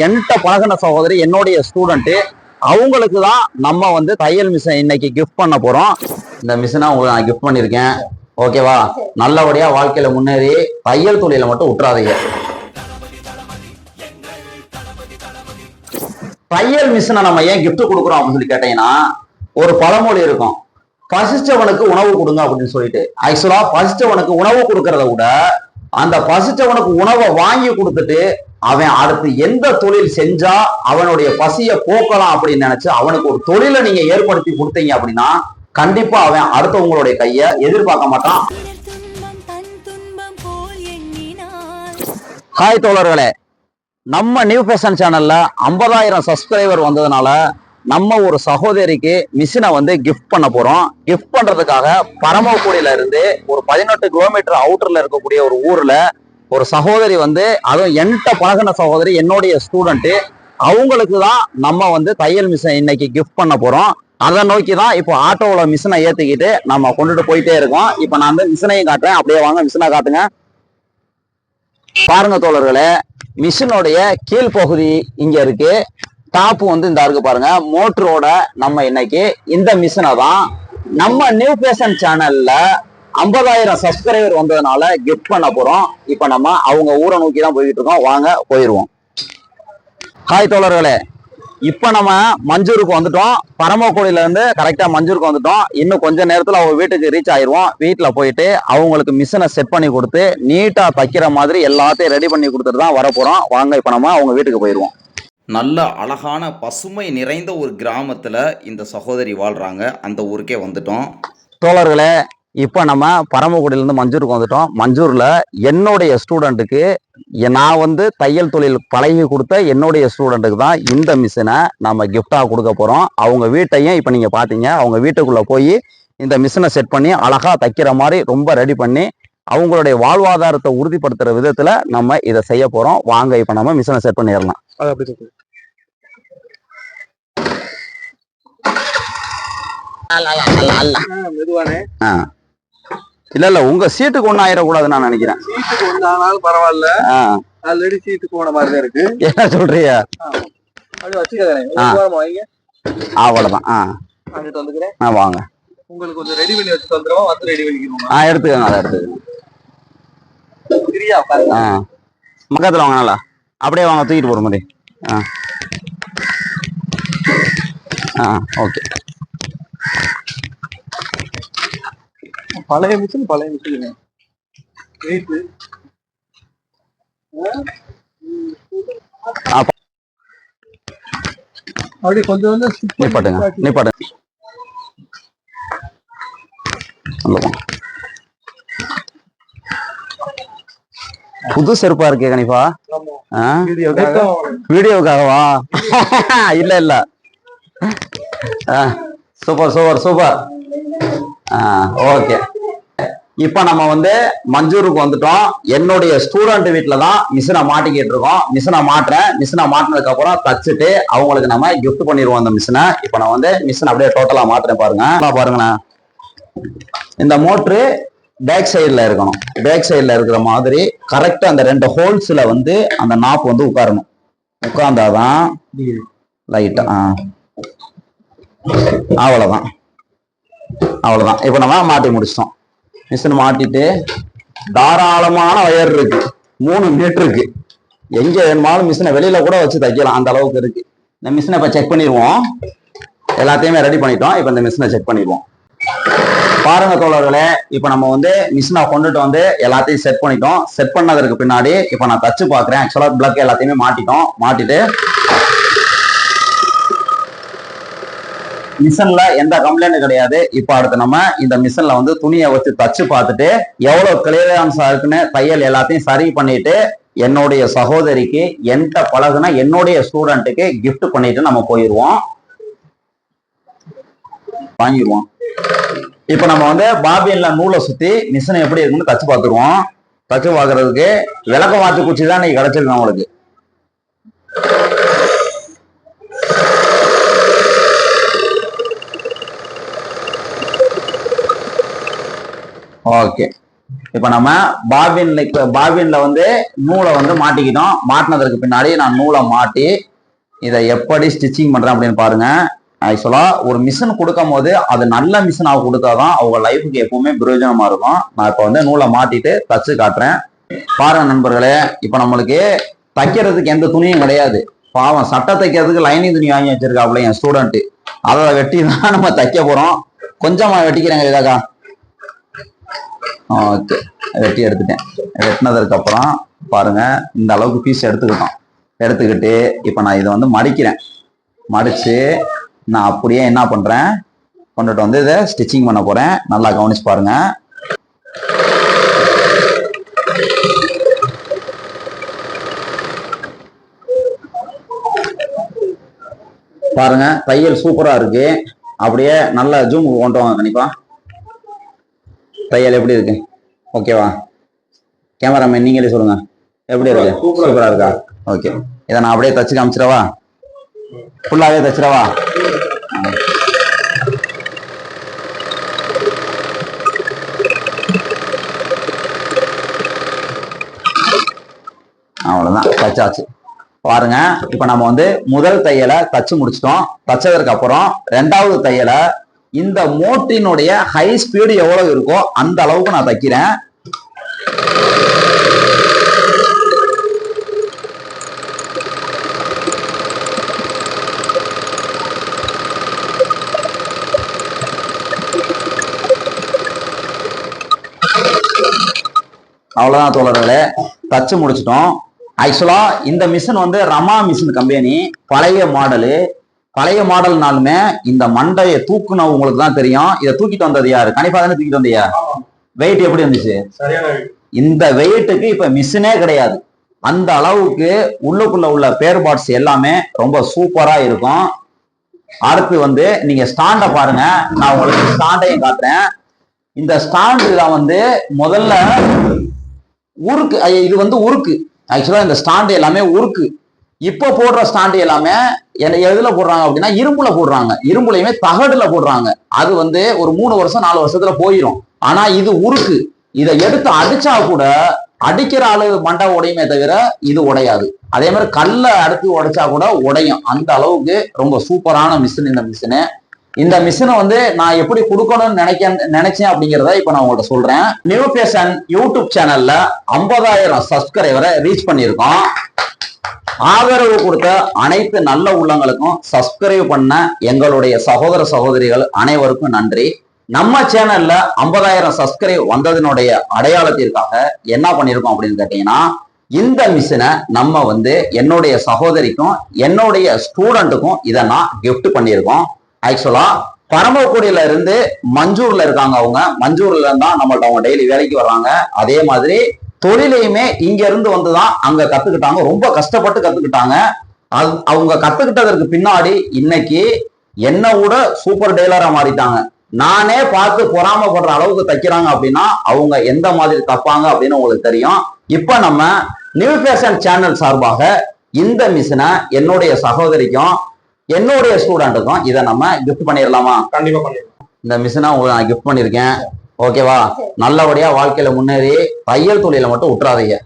என்கிட்ட பழகின சகோதரி என்னுடைய ஸ்டூடெண்ட் அவங்களுக்கு தான் நம்ம வந்து தையல் மிஷின் இன்னைக்கு கிஃப்ட் பண்ண போறோம். இந்த மிஷினை உங்களுக்கு நான் கிஃப்ட் பண்ணியிருக்கேன் ஓகேவா நல்லபடியா வாழ்க்கையில முன்னேறி தையல் தொழிலை மட்டும் விட்டுறாதீங்க தையல் மிஷினை நம்ம ஏன் கிஃப்ட் கொடுக்குறோம் அப்படின்னு சொல்லி கேட்டீங்கன்னா ஒரு பழமொழி இருக்கும். பசிச்சவனுக்கு உணவு கொடுங்க அப்படின்னு சொல்லிட்டு. ஆக்சுவலா பசிச்சவனுக்கு உணவு கொடுக்கறத விட அந்த பசிச்சவனுக்கு உணவை வாங்கி கொடுத்துட்டு அவன் அடுத்து எந்த தொழில் செஞ்சா அவனுடைய பசியை போக்கலாம் அப்படின்னு நினைச்சு அவனுக்கு ஒரு தொழிலை நீங்க ஏற்படுத்தி கொடுத்தீங்க அப்படின்னா கண்டிப்பா அவன் அடுத்தவங்களுடைய கையை எதிர்பார்க்க மாட்டான். ஹாய் தோழர்களே நம்ம நியூ ஃபேஷன் சேனல்ல ஐம்பதாயிரம் சப்ஸ்கிரைபர் வந்ததுனால நம்ம ஒரு சகோதரிக்கு மிஷினை வந்து கிஃப்ட் பண்ண போறோம். கிஃப்ட் பண்றதுக்காக பரமக்குடியில இருந்து ஒரு பதினெட்டு கிலோமீட்டர் அவுட்டர்ல இருக்கக்கூடிய ஒரு ஊர்ல ஒரு சகோதரி வந்து அதுவும் என்கிட்ட பழகின சகோதரி என்னுடைய ஸ்டூடெண்ட்டு அவங்களுக்கு தான் நம்ம வந்து தையல் மிஷினை இன்னைக்கு கிஃப்ட் பண்ண போறோம். அதை நோக்கி தான் இப்போ ஆட்டோவில் மிஷினை ஏற்றிக்கிட்டு நம்ம கொண்டுட்டு போயிட்டே இருக்கோம். இப்போ நான் வந்து மிஷினையும் காட்டுறேன். அப்படியே வாங்க மிஷினை காட்டுங்க. பாருங்க தோழர்களே மிஷினுடைய கீழ்ப்பகுதி இங்க இருக்கு. டாப் வந்து இந்த இருக்கு பாருங்க. மோட்டரோட நம்ம இன்னைக்கு இந்த மிஷினை தான். நம்ம நியூ பேஷன் சேனல்ல ஐம்பதாயிரம் சப்ஸ்கிரைபர் வந்ததுனால கிஃப்ட் பண்ண போறோம். இப்போ நம்ம அவங்க ஊரை நோக்கி தான் போய்கிட்டு இருக்கோம். வாங்க போயிருவோம். ஹாய் தோழர்களே. இப்போ நம்ம மஞ்சூருக்கு வந்துட்டோம். பரமக்குடியில இருந்து கரெக்டா மஞ்சூருக்கு வந்துட்டோம். இன்னும் கொஞ்ச நேரத்துல அவங்க வீட்டுக்கு ரீச் ஆயிருவோம். வீட்டுல போயிட்டு அவங்களுக்கு மிஷினை செட் பண்ணி கொடுத்து நீட்டா தைக்கிற மாதிரி எல்லாத்தையும் ரெடி பண்ணி கொடுத்துட்டு தான் வர போறோம் வாங்க இப்போ நம்ம அவங்க வீட்டுக்கு போயிருவோம். நல்ல அழகான பசுமை நிறைந்த ஒரு கிராமத்தில் இந்த சகோதரி வாழ்கிறாங்க அந்த ஊருக்கே வந்துட்டோம். தோழர்களே இப்போ நம்ம பரமக்குடியிலேருந்து மஞ்சூருக்கு வந்துட்டோம். மஞ்சூரில் என்னுடைய ஸ்டூடெண்ட்டுக்கு நான் வந்து தையல் தொழில் பழகி கொடுத்த என்னுடைய ஸ்டூடெண்ட்டுக்கு தான் இந்த மிஷினை நம்ம கிஃப்டாக கொடுக்க போகிறோம் அவங்க வீட்டையும் இப்போ நீங்கள் பார்த்தீங்க அவங்க வீட்டுக்குள்ளே போய் இந்த மிஷினை செட் பண்ணி அழகாக தைக்கிற மாதிரி ரொம்ப ரெடி பண்ணி அவங்களுடைய வாழ்வாதாரத்தை உறுதிப்படுத்துகிற விதத்தில் நம்ம இதை செய்ய போகிறோம் வாங்க இப்போ நம்ம மிஷினை செட் பண்ணிடலாம். அது அப்படி இருக்கு மெதுவானே. இல்லை இல்லை உங்கள் சீட்டுக்கு ஒன்றும் ஆயிடக்கூடாதுன்னு நான் நினைக்கிறேன். சீட்டுக்கு ஒண்ணு ஆனாலும் பரவாயில்ல ஆல்ரெடி சீட்டுக்கு போன மாதிரி தான் இருக்கு. என்ன சொல்றியா அப்படி வாரம் வைங்க. அவ்வளோதான் ஆ. வாங்கிட்டு வந்துக்கிறேன். ஆ வாங்க. உங்களுக்கு கொஞ்சம் ரெடி பண்ணி வச்சு வந்துடுவோம் வந்து ரெடி பண்ணிக்கிறோம். ஆ எடுத்துக்கோங்க அதை எடுத்துக்கோங்க. ஃப்ரீயா உட்காருங்க ஆ. பக்கத்தில் வாங்க நல்லா. அப்படியே வாங்க தூக்கிட்டு போகிற மாதிரி. ஆ. ஆ ஓகே பழைய மிஷின் பழைய மிஷின் வெயிட் ஆ? அப்படி கொஞ்சம் கொஞ்சம் பண்ணி நிப்பாட்டுங்க பாட்டி. நிப்பாட்டுங்க உள்ள போங்க. புது செருப்பா இருக்கே கணிப்பா வீடியோக்காகவா? இல்ல இல்ல. Super super super. ஆ ஓகே. இப்போ நம்ம வந்து மஞ்சூருக்கு வந்துட்டோம். என்னுடைய ஸ்டூடெண்ட் வீட்டில் தான் மிஷினை மாட்டிக்கிட்டு இருக்கோம். மிஷினை மாட்டுறேன். மிஷினை மாட்டினதுக்கு அப்புறம் தச்சுட்டு அவங்களுக்கு நம்ம கிஃப்ட் பண்ணிடுவோம் அந்த மிஷினை இப்போ நான் வந்து மிஷினை அப்படியே டோட்டலாக மாட்டுறேன் பாருங்க. பாருங்கண்ணா. இந்த மோட்ரு பேக் சைடில் இருக்கணும். பேக் சைடில் இருக்கிற மாதிரி கரெக்டாக அந்த ரெண்டு ஹோல்ஸில் வந்து அந்த நாப் வந்து உட்காரணும். உட்கார்ந்தாதான் லைட்டாக ஆ அவ்வளோதான் அவ்வளோதான் இப்போ நம்ம மாட்டி முடிச்சிட்டோம். மிஷின் மாட்டிட்டு தாராளமான ஒயர் இருக்கு. மூணு மீட்டருக்கு எங்கே வேணுமாலும் மிஷினை வெளியில் கூட வச்சு தைக்கலாம். அந்த அளவுக்கு இருக்கு. இந்த மிஷினை இப்போ செக் பண்ணிடுவோம். எல்லாத்தையுமே ரெடி பண்ணிட்டோம். இப்போ இந்த மிஷினை செக் பண்ணிடுவோம். பாருங்க தோழர்களே இப்போ நம்ம வந்து மிஷினை கொண்டுட்டு வந்து எல்லாத்தையும் செட் பண்ணிட்டோம். செட் பண்ணதற்கு பின்னாடி இப்போ நான் தச்சு பார்க்குறேன். ஆக்சுவலாக பிளக் எல்லாத்தையுமே மாட்டிட்டோம். மாட்டிட்டு மிஷின்ல எந்த கம்ப்ளைண்ட் கிடையாது. இப்போ அடுத்து நம்ம இந்த மிஷின்ல வந்து துணியை வச்சு தச்சு பார்த்துட்டு எவ்வளவு கிளியரன்ஸா இருக்குன்னு தையல் எல்லாத்தையும் சரி பண்ணிட்டு என்னுடைய சகோதரிக்கு என்கிட்ட பழகுனா என்னுடைய ஸ்டூடெண்ட்டுக்கு கிஃப்ட் பண்ணிட்டு நம்ம போயிடுவோம் வாங்கிடுவோம் இப்போ நம்ம வந்து பாபின்ல நூலை சுத்தி மிஷினை எப்படி இருக்குன்னு தச்சு பார்த்துருவோம். தச்சு பார்க்கறதுக்கு விளக்க மாற்று குச்சி தான் இன்னைக்கு கிடைச்சிருக்கு நம்மளுக்கு. ஓகே. இப்ப நம்ம பாபின்ல பாபின்ல வந்து நூலை வந்து மாட்டிக்கிட்டோம். மாட்டினதற்கு பின்னாடி நான் நூலை மாட்டி இதை எப்படி ஸ்டிச்சிங் பண்றேன் அப்படின்னு பாருங்க. ஆக்சுவலா ஒரு மிஷின் கொடுக்கும் போது அது நல்ல மிஷினாக கொடுத்தாதான் அவங்க லைஃபுக்கு எப்பவுமே பிரயோஜனமா இருக்கும். நான் இப்போ வந்து நூலை மாட்டிட்டு தச்சு காட்டுறேன். பாருங்க நண்பர்களே இப்போ நம்மளுக்கு தைக்கிறதுக்கு எந்த துணியும் கிடையாது. பாவம் சட்டை தைக்கிறதுக்கு லைனிங் துணி வாங்கி வச்சிருக்காப்புல என் ஸ்டூடெண்ட் அதை வெட்டி தான் நம்ம தைக்க போறோம். கொஞ்சமா வெட்டிக்கிறேங்க இதாக்கா ஓகே வெட்டி எடுத்துட்டேன். வெட்டினதுக்கு அப்புறம் பாருங்க இந்த அளவுக்கு பீஸ் எடுத்துக்கிட்டோம். எடுத்துக்கிட்டு இப்போ நான் இதை வந்து மடிக்கிறேன். மடிச்சு நான் அப்படியே என்ன பண்றேன்? கொண்டுட்டு வந்து இதை ஸ்டிச்சிங் பண்ண போறேன். நல்லா கவனிச்சு பாருங்க. பாருங்க தையல் சூப்பரா இருக்கு. அப்படியே நல்ல ஜூம் கொண்டு வாங்க கண்டிப்பா. தையல் எப்படி இருக்கு? ஓகேவா கேமராமேன் நீங்களே சொல்லுங்க. எப்படி இருக்கு? சூப்பரா சூப்பரா இருக்கா. ஓகே இதை நான் அப்படியே தச்சு காமிச்சிடவா? ஃபுல்லாவே தச்சிடவா அவ்வளவுதான். தச்சாச்சு பாருங்க இப்ப நம்ம வந்து முதல் தையலை தச்சு முடிச்சிட்டோம். தச்சதற்கு அப்புறம் ரெண்டாவது தையலை இந்த மோட்டினுடைய ஹை ஸ்பீடு எவ்வளவு இருக்கோ அந்த அளவுக்கு நான் தைக்கிறேன். அவ்வளவுதான் தோழர்களே. தச்சு முடிச்சிட்டோம். ஆக்சுவலா இந்த மிஷின் வந்து ரமா மிஷின் கம்பெனி பழைய மாடலு பழைய மாடல்னாலுமே இந்த மண்டையை தூக்குனவங்களுக்கு தான் தெரியும். இதை தூக்கிட்டு வந்தது யாரு? கணிப்பா தானே தூக்கிட்டு வந்தியா? வெயிட் எப்படி இருந்துச்சு. இந்த வெயிட்டுக்கு இப்ப மிஷினே கிடையாது. அந்த அளவுக்கு உள்ளுக்குள்ள உள்ள பேர் பார்ட்ஸ் எல்லாமே ரொம்ப சூப்பரா இருக்கும். அடுத்து வந்து நீங்க ஸ்டாண்ட பாருங்க. நான் உங்களுக்கு ஸ்டாண்டையும் காட்டுறேன். இந்த ஸ்டாண்டுல வந்து முதல்ல உருக்கு இது வந்து உருக்கு. ஆக்சுவலாக இந்த ஸ்டாண்டு எல்லாமே உருக்கு. இப்போ போடுற ஸ்டாண்டு எல்லாமே என்ன எதில் போடுறாங்க அப்படின்னா இரும்புல போடுறாங்க. இரும்புலையுமே தகடுல போடுறாங்க. அது வந்து ஒரு மூணு வருஷம் நாலு வருஷத்துல போயிடும் ஆனா இது உருக்கு. இதை எடுத்து அடிச்சா கூட அடிக்கிற ஆளு மண்டை உடையுமே தவிர இது உடையாது. அதே மாதிரி கல்லை அடுத்து உடைச்சா கூட உடையும். அந்த அளவுக்கு ரொம்ப சூப்பரான மிஷின் இந்த மிஷினு இந்த மிஷினை வந்து நான் எப்படி கொடுக்கணும்னு நினைக்க நினைச்சேன் அப்படிங்கிறத இப்ப நான் உங்கள்ட்ட சொல்றேன். நியூ ஃபேஷன் யூடியூப் சேனல்ல ஐம்பதாயிரம் சப்ஸ்கிரைபரை ரீச் பண்ணியிருக்கோம். ஆதரவு கொடுத்த அனைத்து நல்ல உள்ளங்களுக்கும் சப்ஸ்கிரைப் பண்ண எங்களுடைய சகோதர சகோதரிகள் அனைவருக்கும் நன்றி. நம்ம சேனல்ல ஐம்பதாயிரம் சப்ஸ்கிரைப் வந்ததனுடைய அடையாளத்திற்காக என்ன பண்ணியிருக்கோம் அப்படின்னு கேட்டீங்கன்னா இந்த மிஷினை நம்ம வந்து என்னுடைய சகோதரிக்கும் என்னுடைய ஸ்டூடெண்ட்டுக்கும் இதை நான் கிஃப்ட் பண்ணியிருக்கோம். ஆக்சுவலா பரமக்குடியில இருந்து மஞ்சூர்ல இருக்காங்க அவங்க. மஞ்சூர்ல இருந்தா நம்மள்ட்ட அவங்க டெய்லி வேலைக்கு வர்றாங்க. அதே மாதிரி தொழிலையுமே இங்க இருந்து வந்துதான் அங்க கத்துக்கிட்டாங்க. ரொம்ப கஷ்டப்பட்டு கத்துக்கிட்டாங்க. அது அவங்க கத்துக்கிட்டதற்கு பின்னாடி இன்னைக்கு என்ன கூட சூப்பர் டெய்லரா மாறிட்டாங்க. நானே பார்த்து பொறாமப்படுற அளவுக்கு தைக்கிறாங்க அப்படின்னா அவங்க எந்த மாதிரி தப்பாங்க அப்படின்னு உங்களுக்கு தெரியும். இப்ப நம்ம நியூ ஃபேஷன் சேனல் சார்பாக இந்த மிஷினை என்னுடைய சகோதரிக்கும் என்னுடைய ஸ்டூடெண்ட்டுக்கும் இதை நம்ம கிஃப்ட் பண்ணிடலாமா கண்டிப்பா பண்ணிடலாம் இந்த மிஷினை உங்களுக்கு நான் கிஃப்ட் பண்ணியிருக்கேன் ஓகேவா நல்லபடியா வாழ்க்கையில முன்னேறி தையல் தொழிலை மட்டும் விட்டுறாதீங்க